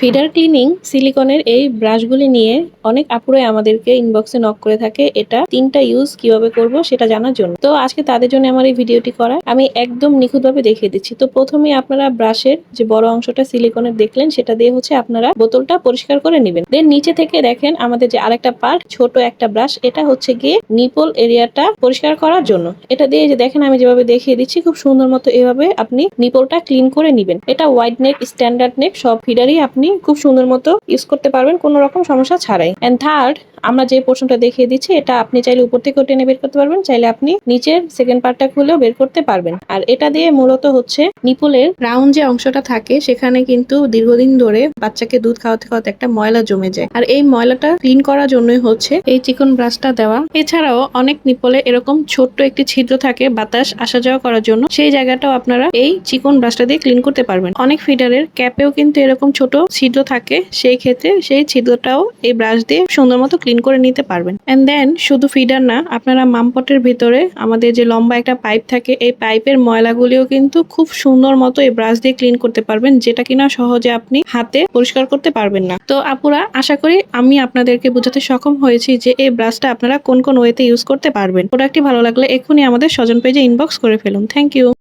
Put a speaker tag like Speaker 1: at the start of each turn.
Speaker 1: Feeder cleaning সিলিকনের এই ব্রাশগুলি নিয়ে অনেক আপুরাই আমাদেরকে ইনবক্সে নক করে থাকে, এটা তিনটা ইউজ কীভাবে করব সেটা জানার জন্য। তো আজকে তাদের জন্য আমার এই ভিডিওটি করা। আমি একদম নিখুঁতভাবে দেখিয়ে দিচ্ছি। তো প্রথমে আপনারা ব্রাশের যে বড় অংশটা সিলিকনের দেখলেন, সেটা দিয়ে হচ্ছে আপনারা বোতলটা পরিষ্কার করে নেবেন। দেন নিচে থেকে দেখেন আমাদের যে আরেকটা পার্ট ছোট একটা ব্রাশ এটা হচ্ছে গিয়ে নিপল এরিয়াটা পরিষ্কার করার জন্য। এটা দিয়ে যে দেখেন আমি যেভাবে দেখিয়ে দিচ্ছি, খুব সুন্দর মতো এভাবে আপনি নিপলটা ক্লিন করে নেবেন। এটা ওয়াইড নেক স্ট্যান্ডার্ড নেক সব ফিডারই আপনি খুব সুন্দর মতো ইউজ করতে পারবেন, কোনো রকম সমস্যা ছাড়াই। এন্ড থার্ড আমরা যে পোর্শনটা দেখিয়ে দিচ্ছি, এটা আপনি চাইলে উপর থেকেও টেনে বের করতে পারবেন, চাইলে আপনি নিচের সেকেন্ড পার্টটা খুলেও বের করতে পারবেন। আর এটা দিয়ে মূলত হচ্ছে নিপুলের রাউন্ড যে অংশটা থাকে, সেখানে কিন্তু দীর্ঘদিন ধরে বাচ্চাকে দুধ খাওয়াতে খাওয়াতে একটা ময়লা জমে যায়। আর এই ময়লাটা ক্লিন করার জন্যই হচ্ছে এই চিকন ব্রাশটা দেওয়া। এছাড়াও অনেক নিপলে এরকম ছোট্ট একটি ছিদ্র থাকে বাতাস আসা যাওয়া করার জন্য, সেই জায়গাটাও আপনারা এই চিকন ব্রাশটা দিয়ে ক্লিন করতে পারবেন। অনেক ফিডারের ক্যাপেও কিন্তু এরকম ছোট ছিদ্র থাকে, সেই ক্ষেত্রে সেই ছিদ্রটাও এই ব্রাশ দিয়ে সুন্দর মতো ক্লিন করে নিতে পারবেন। অ্যান্ড দেন শুধু ফিডার না, আপনারা মামপটের ভিতরে আমাদের যে লম্বা একটা পাইপ থাকে, এই পাইপের ময়লাগুলিও কিন্তু খুব সুন্দর মতো এই ব্রাশ দিয়ে ক্লিন করতে পারবেন, যেটা কিনা সহজে আপনি হাতে পরিষ্কার করতে পারবেন না। তো আপুরা, আশা করি আমি আপনাদেরকে বোঝাতে সক্ষম হয়েছি যে এই ব্রাশটা আপনারা কোন কোন ওয়েতে ইউজ করতে পারবেন। প্রোডাক্টটি ভালো লাগলে এক্ষুনি আমাদের স্বজন পেজে ইনবক্স করে ফেলুন। Thank you